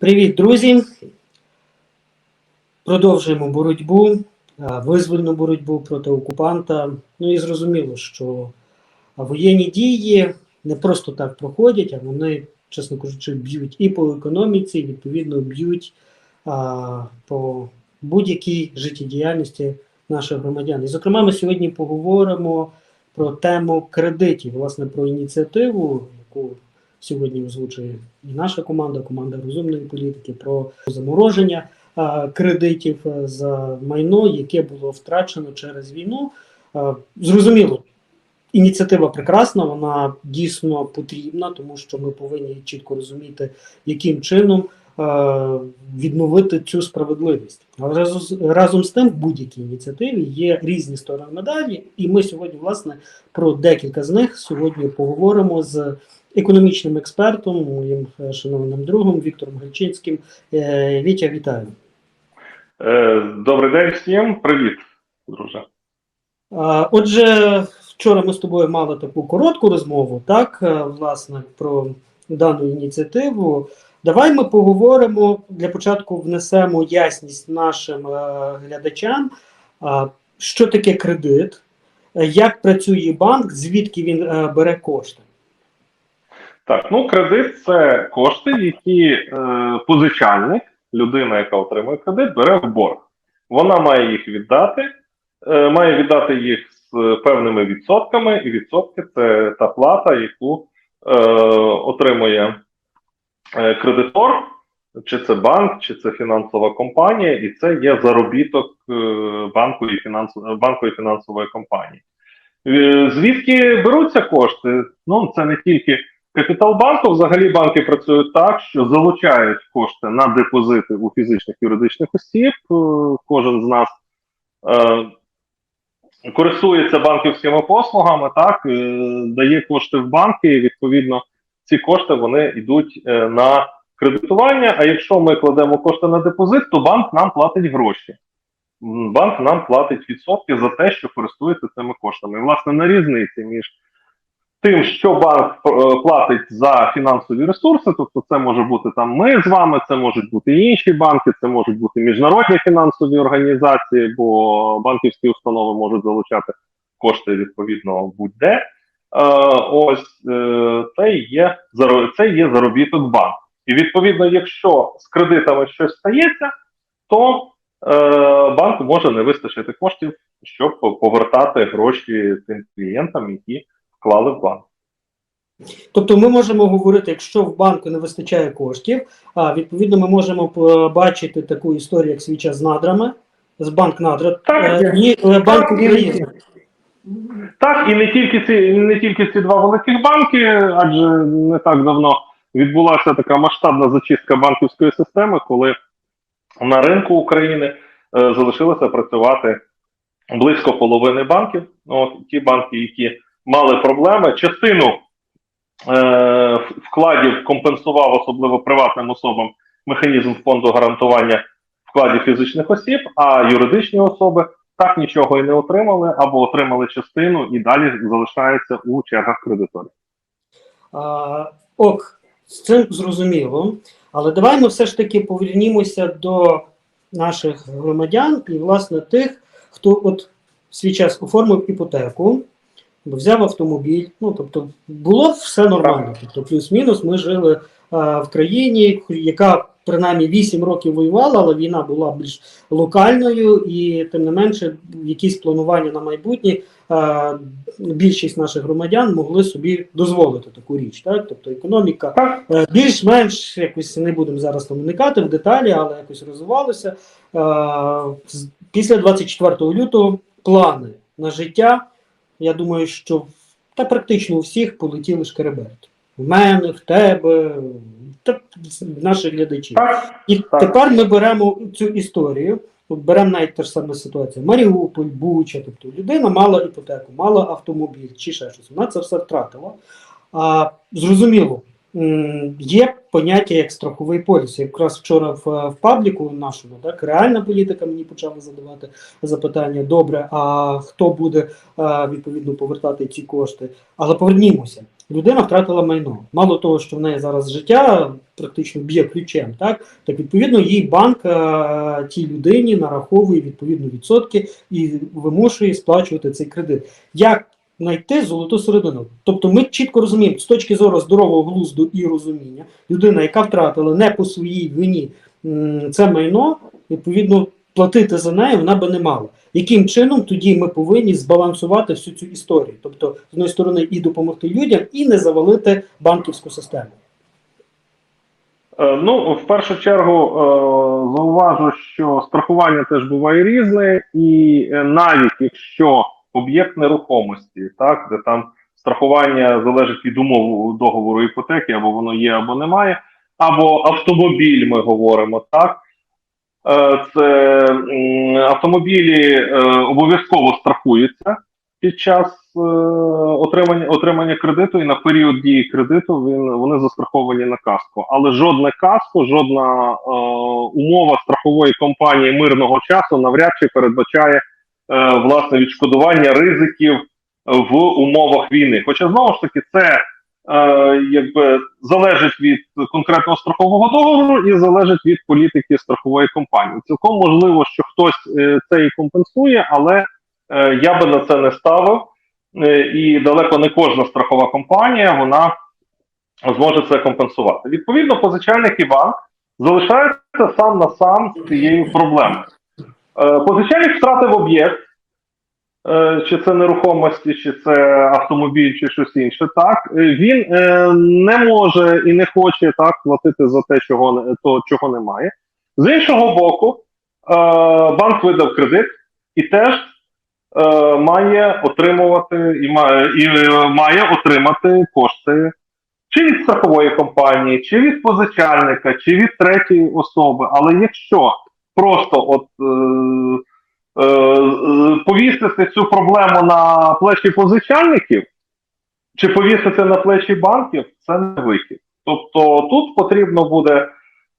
Привіт, друзі! Продовжуємо боротьбу, визвольну боротьбу проти окупанта. Ну і зрозуміло, що воєнні дії не просто так проходять, а вони, чесно кажучи, б'ють і по економіці, і відповідно б'ють по будь-якій життєдіяльності наших громадян. І, зокрема, ми сьогодні поговоримо про тему кредитів, власне, про ініціативу, яку сьогодні озвучує і наша команда, команда розумної політики, про замороження кредитів е, за майно, яке було втрачено через війну. Зрозуміло, ініціатива прекрасна, вона дійсно потрібна, тому що ми повинні чітко розуміти, яким чином е, відновити цю справедливість. Але разом з тим, в будь-якій ініціативі є різні сторони медалі, і ми сьогодні, власне, про декілька з них сьогодні поговоримо з економічним експертом, моїм е, шановним другом Віктором Гальчинським. Е, Вітя, вітаю. Е, Добрий день всім, привіт, друже. Отже, вчора ми з тобою мали таку коротку розмову, так, власне, про дану ініціативу. Давай ми поговоримо для початку, внесемо ясність нашим глядачам, що таке кредит, як працює банк, звідки він бере кошти. Так, ну кредит це кошти, які е, позичальник, людина, яка отримує кредит, бере в борг. Вона має їх віддати, е, має віддати їх з певними відсотками, і відсотки це та плата, яку е, отримує е, кредитор, чи це банк, чи це фінансова компанія, і це є заробіток е, банку і фінансової банку і фінансової компанії. Е, Звідки беруться кошти? Ну, це не тільки капітал банку. Взагалі банки працюють так, що залучають кошти на депозити у фізичних юридичних осіб. Е, Кожен з нас е, користується банківськими послугами, так е, дає кошти в банки, і відповідно ці кошти вони йдуть е, на кредитування. А якщо ми кладемо кошти на депозит, то банк нам платить гроші. Банк нам платить відсотки за те, що користується цими коштами. І, власне, на різниці між тим, що банк е, платить за фінансові ресурси, тобто це може бути там ми з вами, це можуть бути інші банки, це можуть бути міжнародні фінансові організації, бо банківські установи можуть залучати кошти відповідно будь-де. Е, ось е, це є це є заробіток банку. І відповідно, якщо з кредитами щось стається, то е, банку може не вистачити коштів, щоб повертати гроші тим клієнтам, які вклали в банк. Тобто ми можемо говорити, якщо в банку не вистачає коштів, а відповідно ми можемо побачити таку історію, як свій час з надрами, з банк надра е, і е, Банк України. Так, і не тільки ці не тільки ці два великих банки, адже не так давно відбулася така масштабна зачистка банківської системи, коли на ринку України е, залишилося працювати близько половини банків. От ті банки, які мали проблеми, частину е, вкладів компенсував особливо приватним особам механізм фонду гарантування вкладів фізичних осіб, а юридичні особи так нічого і не отримали, або отримали частину і далі залишаються у чергах кредиторів. А, ок, з цим зрозуміло. Але давай ми все ж таки повернімося до наших громадян і, власне, тих, хто от свій час оформив іпотеку, взяв автомобіль. Ну, тобто, було все нормально. Тобто, плюс-мінус, ми жили а, в країні, яка принаймні 8 років воювала, але війна була більш локальною, і тим не менше, якісь планування на майбутнє е, більшість наших громадян могли собі дозволити таку річ. Так? Тобто економіка е, більш-менш якось не будемо зараз там уникати в деталі, але якось розвивалося. З- Після 24 лютого плани на життя, я думаю, що та практично у всіх полетіли шкереберти. В мене, в тебе, та в наших глядачів. І тепер ми беремо цю історію, беремо навіть та ж сама ситуація. Маріуполь, Буча, тобто людина мала іпотеку, мала автомобіль чи ще щось. Вона це все втратила. А, зрозуміло, є поняття як страховий поліс. Якраз вчора в, в пабліку нашому, так, реальна політика мені почала задавати запитання: добре, а хто буде відповідно повертати ці кошти? Але повернімося. людина втратила майно. Мало того, що в неї зараз життя практично б'є ключем, так, так відповідно їй банк е, тій людині нараховує відповідно відсотки і вимушує сплачувати цей кредит. Як знайти золоту середину? Тобто ми чітко розуміємо, з точки зору здорового глузду і розуміння, людина, яка втратила не по своїй вині це майно, відповідно, платити за неї вона би не мала. Яким чином тоді ми повинні збалансувати всю цю історію? Тобто, з однієї сторони, і допомогти людям, і не завалити банківську систему. Е, Ну, в першу чергу е, зауважу, що страхування теж буває різне, і е, навіть якщо об'єкт нерухомості, так, де там страхування залежить від умов договору іпотеки, або воно є, або немає, або автомобіль, ми говоримо, так. Е, Це автомобілі е, обов'язково страхуються під час е, отримання, отримання кредиту, і на період дії кредиту він, вони застраховані на каско. Але жодне каско, жодна е, умова страхової компанії мирного часу навряд чи передбачає власне відшкодування ризиків в умовах війни. Хоча знову ж таки це е, якби залежить від конкретного страхового договору і залежить від політики страхової компанії. Цілком можливо, що хтось е, це і компенсує, але е, я би на це не ставив. Е, і далеко не кожна страхова компанія вона зможе це компенсувати. Відповідно, позичальник і банк залишається сам на сам з цією проблемою. Е, Позичальник втратив об'єкт, е, чи це нерухомості, чи це автомобіль, чи щось інше. Так Е, він не може і не хоче так платити за те, чого то, чого немає. З іншого боку, банк видав кредит і теж має отримувати і має, і має отримати кошти чи від страхової компанії, чи від позичальника, чи від третьої особи. Але якщо просто от е, е, повісити цю проблему на плечі позичальників, чи повісити на плечі банків, це не вихід. Тобто тут потрібно буде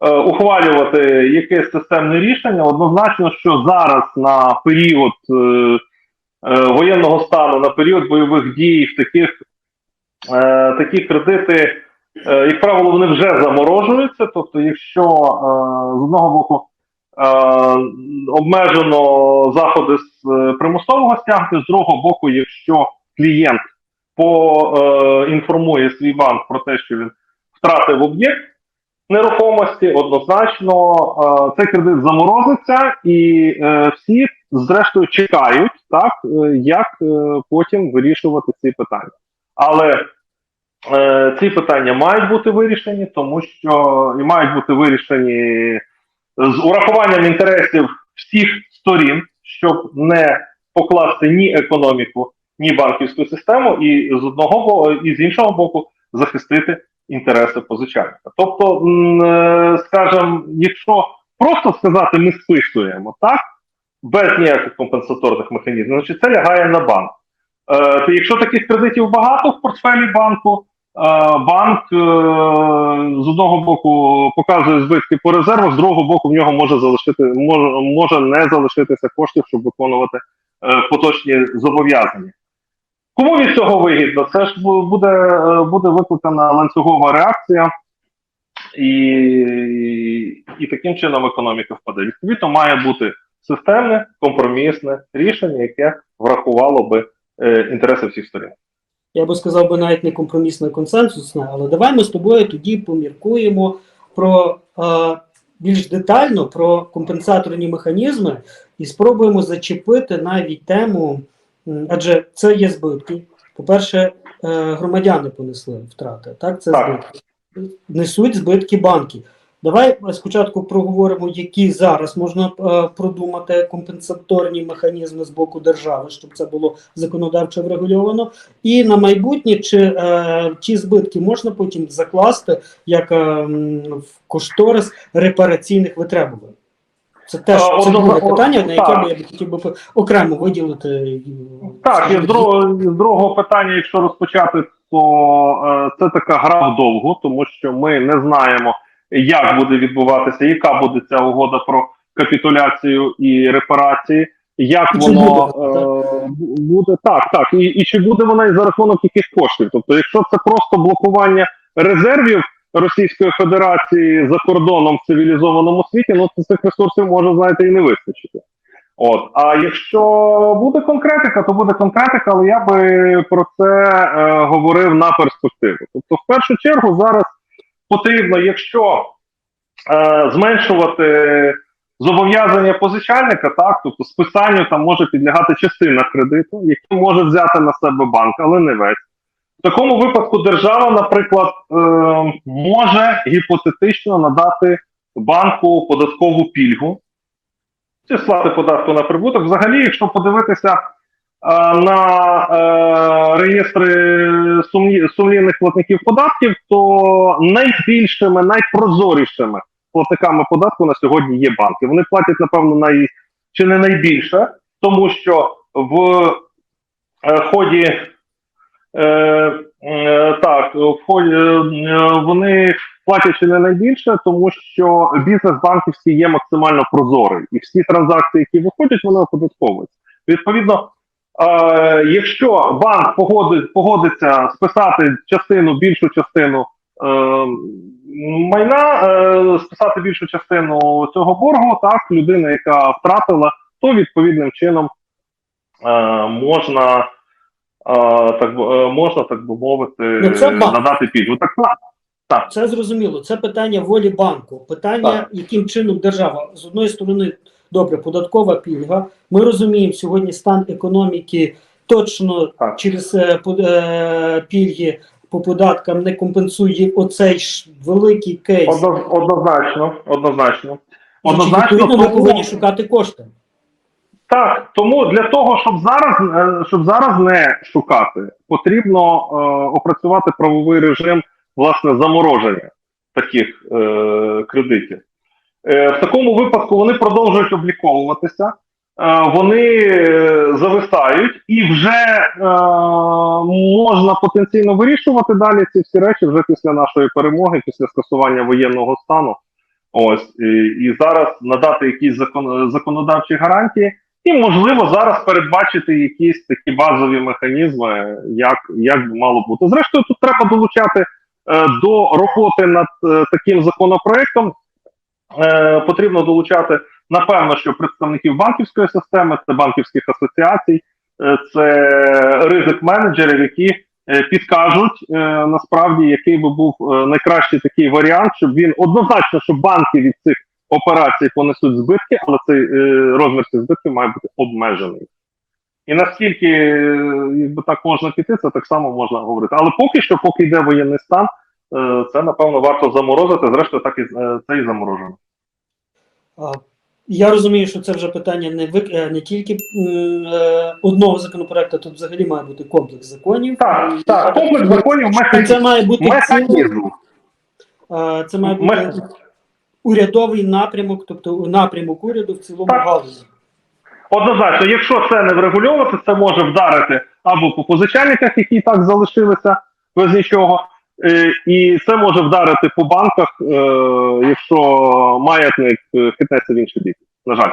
е, ухвалювати якесь системне рішення. Однозначно, що зараз на період е, е, воєнного стану, на період бойових дій в таких е, такі кредити, е, як правило, вони вже заморожуються. Тобто, якщо е, з одного боку обмежено заходи з е, примусового стягнення, з другого боку, якщо клієнт поінформує свій банк про те, що він втратив об'єкт нерухомості, однозначно е, цей кредит заморозиться, і е, всі, зрештою, чекають, так, е, як е, потім вирішувати ці питання. Але е, ці питання мають бути вирішені, тому що і мають бути вирішені з урахуванням інтересів всіх сторін, щоб не покласти ні економіку, ні банківську систему, і з одного боку, і з іншого боку, захистити інтереси позичальника. Тобто, е, скажімо, якщо просто сказати, ми списуємо так, без ніяких компенсаторних механізмів, значить це лягає на банк. Е, якщо таких кредитів багато в портфелі банку, банк е, з одного боку показує збитки по резервах, з другого боку, в нього може залишити може, може не залишитися коштів, щоб виконувати е, поточні зобов'язання. Кому від цього вигідно? Це ж буде, е, буде викликана ланцюгова реакція, і, і таким чином економіка впаде. Відповідно, має бути системне, компромісне рішення, яке врахувало би е, інтереси всіх сторін. Я би сказав би навіть не компромісне, а консенсусне, але давай ми з тобою тоді поміркуємо про е, більш детально про компенсаторні механізми і спробуємо зачепити навіть тему, адже це є збитки. По-перше, е, громадяни понесли втрати, так? Це Так. збитки. Несуть збитки банки. Давай спочатку проговоримо, які зараз можна е, продумати компенсаторні механізми з боку держави, щоб це було законодавчо врегульовано. І на майбутнє, чи е, ті збитки можна потім закласти як е, в кошторис репараційних витребувань? Це теж це друге питання, на яке я б хотів би окремо виділити. Так, і з другого, з другого питання, якщо розпочати, то е, це така гра вдовго, тому що ми не знаємо, як буде відбуватися, яка буде ця угода про капітуляцію і репарації, як І воно буде, е, буде так, так, і, і чи буде вона і за рахунок яких коштів? Тобто, якщо це просто блокування резервів Російської Федерації за кордоном в цивілізованому світі, ну то цих ресурсів може знаєте і не вистачити. От, а якщо буде конкретика, то буде конкретика, але я би про це е, говорив на перспективу. Тобто, в першу чергу, зараз потрібно, якщо е, зменшувати зобов'язання позичальника, так, тобто списанню там може підлягати частина кредиту, який може взяти на себе банк, але не весь. В такому випадку держава, наприклад, е, може гіпотетично надати банку податкову пільгу чи сплати податку на прибуток. Взагалі, якщо подивитися на е, реєстри сумлінних платників податків, то найбільшими, найпрозорішими платниками податку на сьогодні є банки. Вони платять, напевно, най, чи не найбільше, тому що в е, ході е, е, так, е, вони платять чи не найбільше, тому що бізнес банківський є максимально прозорий, і всі транзакції, які виходять, вони оподатковуються. Відповідно, е, якщо банк погодить, погодиться списати частину, більшу частину е, майна, е, списати більшу частину цього боргу, так, людина, яка втратила, то відповідним чином е, можна. е, так, е, можна, так би мовити, Ну, це надати пільгу. Так, Це зрозуміло. Це питання волі банку. Питання, Так. яким чином держава з одної сторони, добре, податкова пільга. Ми розуміємо сьогодні стан економіки точно Так. через е, е, пільги по податкам не компенсує оцей ж великий кейс. Одно- однозначно, однозначно. І Однозначно, ми повинні шукати кошти. Так, тому для того, щоб зараз, е, щоб зараз не шукати, потрібно е, опрацювати правовий режим власне замороження таких е, кредитів. Е, в такому випадку вони продовжують обліковуватися, е, вони е, зависають, і вже можна потенційно вирішувати далі ці всі речі вже після нашої перемоги, після скасування воєнного стану. Ось і, зараз надати якісь закон, законодавчі гарантії. І можливо зараз передбачити якісь такі базові механізми, як, як мало бути. Зрештою, тут треба долучати до роботи над е, таким законопроектом. Е, потрібно долучати, напевно, що представників банківської системи, це банківських асоціацій, е, це ризик менеджерів, які е, підкажуть насправді, який би був найкращий такий варіант, щоб він однозначно, щоб банки від цих операцій понесуть збитки, але цей розмір цих збитків має бути обмежений. І наскільки якби так можна піти, це так само можна говорити. Але поки що, поки йде воєнний стан, це напевно варто заморозити. Зрештою, так і це і заморожено. Я розумію, що це вже питання не вик... е, не тільки е, одного законопроекту, тут взагалі має бути комплекс законів. Так, так, комплекс законів механізм. це має бути механізм. це має бути Механізм. урядовий напрямок, тобто напрямок уряду в цілому Так. галузі. Однозначно, якщо це не врегульовувати, це може вдарити або по позичальниках, які і так залишилися без нічого, і це може вдарити по банках, е, якщо маятник е, хитнеться в інший бік. На жаль.